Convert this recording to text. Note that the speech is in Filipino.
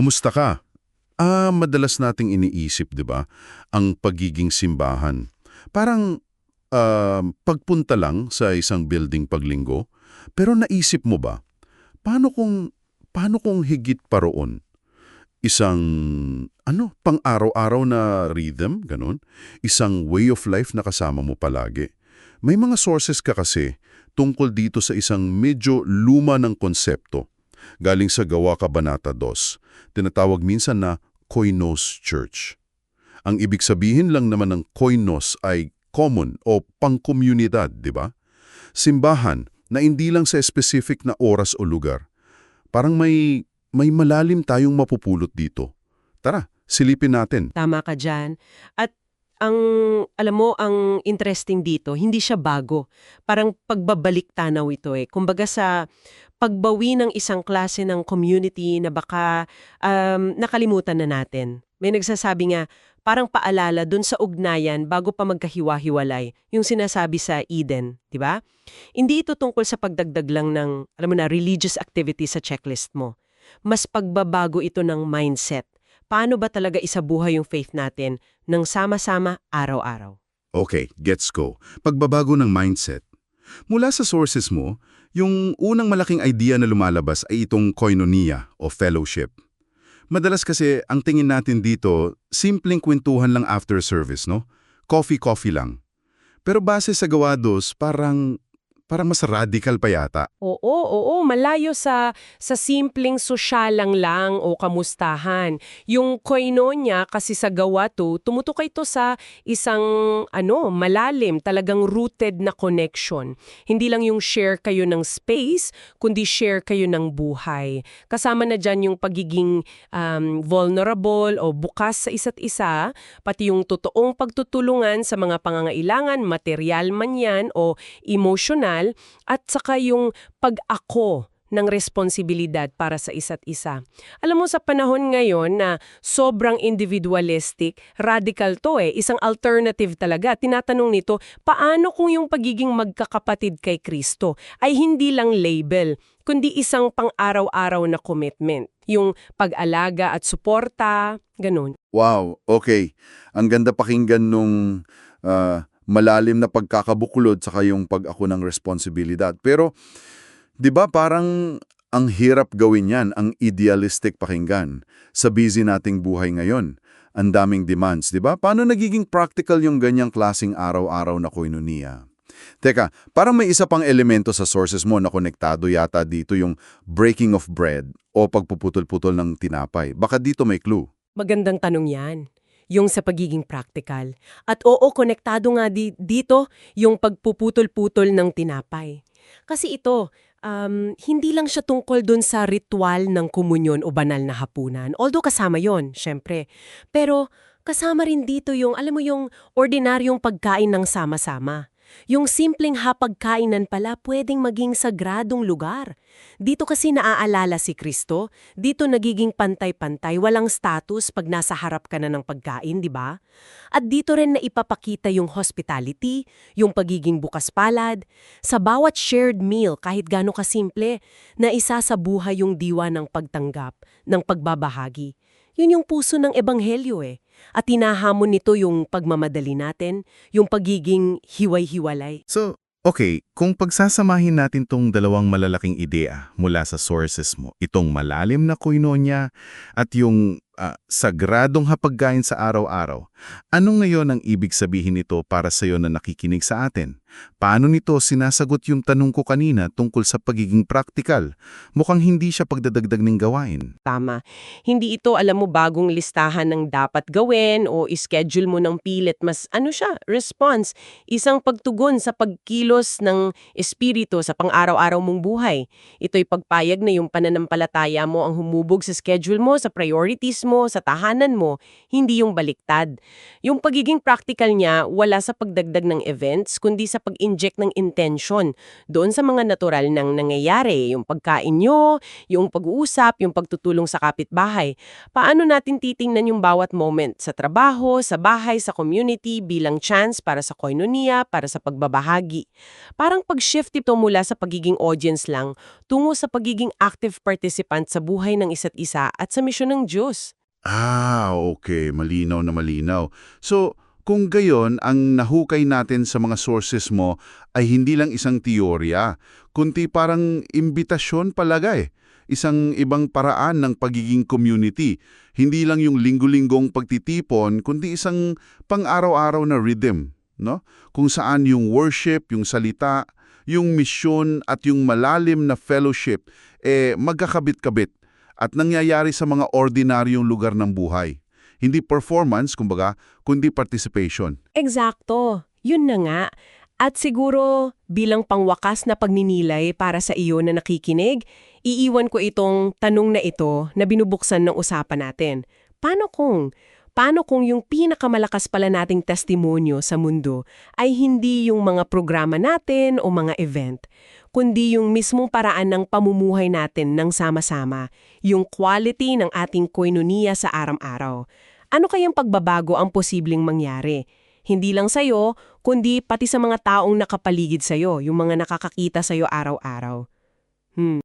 Kumusta ka? Ah, madalas nating iniisip, 'di ba, ang pagiging simbahan. Parang ah, pagpunta lang sa isang building paglinggo. Pero naisip mo ba, paano kung paano kung higit pa roon? Isang ano, pang-araw-araw na rhythm, ganun? Isang way of life na kasama mo palagi. May mga sources ka kasi tungkol dito sa isang medyo luma ng konsepto. Galing sa Gawa Kabanata 2, tinatawag minsan na Koinos Church. Ang ibig sabihin lang naman ng koinos ay common o pangkomunidad, di ba? Simbahan na hindi lang sa specific na oras o lugar. Parang may, may malalim tayong mapupulot dito. Tara, silipin natin. Tama ka dyan. At ang, alam mo, ang interesting dito, hindi siya bago. Parang pagbabalik tanaw ito eh. Kumbaga sa pagbawi ng isang klase ng community na baka um, nakalimutan na natin. May nagsasabi nga, parang paalala dun sa ugnayan bago pa magkahiwa-hiwalay, yung sinasabi sa Eden, di ba? Hindi ito tungkol sa pagdagdag lang ng, alam mo na, religious activity sa checklist mo. Mas pagbabago ito ng mindset. Paano ba talaga isabuhay yung faith natin ng sama-sama araw-araw? Okay, gets go. Pagbabago ng mindset. Mula sa sources mo, yung unang malaking idea na lumalabas ay itong koinonia o fellowship. Madalas kasi ang tingin natin dito, simpleng kwentuhan lang after service, no? Coffee-coffee lang. Pero base sa gawa dos, parang, parang mas radical pa yata. Oo, oo, malayo sa sa simpleng sosyalang lang o kamustahan. Yung koinonia kasi sa gawa to, tumutukoy ito sa isang ano, malalim, talagang rooted na connection. Hindi lang yung share kayo ng space, kundi share kayo ng buhay. Kasama na dyan yung pagiging um, vulnerable o bukas sa isa't isa, pati yung totoong pagtutulungan sa mga pangangailangan, material man yan o emotional, at saka yung pag-ako ng responsibilidad para sa isa't isa. Alam mo sa panahon ngayon na sobrang individualistic, radical to eh, isang alternative talaga. Tinatanong nito, paano kung yung pagiging magkakapatid kay Kristo ay hindi lang label, kundi isang pang-araw-araw na commitment? Yung pag-alaga at suporta, ganun. Wow, okay. Ang ganda pakinggan nung ah, malalim na pagkakabuklod sa yung pag-ako ng responsibilidad. Pero, di ba parang ang hirap gawin yan, ang idealistic pakinggan sa busy nating buhay ngayon. Ang daming demands, di ba? Paano nagiging practical yung ganyang klasing araw-araw na koinonia? Teka, parang may isa pang elemento sa sources mo na konektado yata dito yung breaking of bread o pagpuputol-putol ng tinapay. Baka dito may clue. Magandang tanong yan. Yung sa pagiging practical. At oo, konektado nga di- dito yung pagpuputol-putol ng tinapay. Kasi ito, um, hindi lang siya tungkol dun sa ritual ng komunyon o banal na hapunan. Although kasama yon, syempre. Pero kasama rin dito yung, alam mo yung ordinaryong pagkain ng sama-sama. Yung simpleng hapagkainan pala pwedeng maging sagradong lugar. Dito kasi naaalala si Kristo, dito nagiging pantay-pantay, walang status pag nasa harap ka na ng pagkain, di ba? At dito rin na ipapakita yung hospitality, yung pagiging bukas palad, sa bawat shared meal kahit gaano kasimple, na isa sa buhay yung diwa ng pagtanggap, ng pagbabahagi. Yun yung puso ng ebanghelyo eh. At tinahamon nito yung pagmamadali natin, yung pagiging hiway-hiwalay. So, okay, kung pagsasamahin natin tong dalawang malalaking ideya mula sa sources mo, itong malalim na koinonya at yung ah, sagradong hapagkain sa araw-araw, anong ngayon ang ibig sabihin nito para sa iyo na nakikinig sa atin? Paano nito sinasagot yung tanong ko kanina tungkol sa pagiging praktikal? Mukhang hindi siya pagdadagdag ng gawain. Tama. Hindi ito, alam mo, bagong listahan ng dapat gawin o ischedule mo ng pilit. Mas ano siya, response. Isang pagtugon sa pagkilos ng espiritu sa pang-araw-araw mong buhay. Ito'y pagpayag na yung pananampalataya mo ang humubog sa schedule mo, sa priorities mo, sa tahanan mo, hindi yung baliktad. Yung pagiging practical niya, wala sa pagdagdag ng events, kundi sa pag-inject ng intention doon sa mga natural nang nangyayari, yung pagkain nyo, yung pag-uusap, yung pagtutulong sa kapitbahay. Paano natin titingnan yung bawat moment sa trabaho, sa bahay, sa community bilang chance para sa koinonia, para sa pagbabahagi. Parang pag-shift ito mula sa pagiging audience lang tungo sa pagiging active participant sa buhay ng isa't isa at sa misyon ng Diyos. Ah, okay. Malinaw na malinaw. So, kung gayon, ang nahukay natin sa mga sources mo ay hindi lang isang teorya, kundi parang imbitasyon palaga eh. Isang ibang paraan ng pagiging community. Hindi lang yung linggo-linggong pagtitipon, kundi isang pang-araw-araw na rhythm, no? Kung saan yung worship, yung salita, yung misyon at yung malalim na fellowship eh magkakabit-kabit at nangyayari sa mga ordinaryong lugar ng buhay. Hindi performance, kumbaga, kundi participation. Eksakto. Yun na nga. At siguro, bilang pangwakas na pagninilay para sa iyo na nakikinig, iiwan ko itong tanong na ito na binubuksan ng usapan natin. Paano kung, paano kung yung pinakamalakas pala nating testimonyo sa mundo ay hindi yung mga programa natin o mga event, kundi yung mismong paraan ng pamumuhay natin ng sama-sama, yung quality ng ating koinonia sa araw-araw. Ano kayang pagbabago ang posibleng mangyari? Hindi lang sa'yo, kundi pati sa mga taong nakapaligid sa'yo, yung mga nakakakita sa'yo araw-araw. Hmm.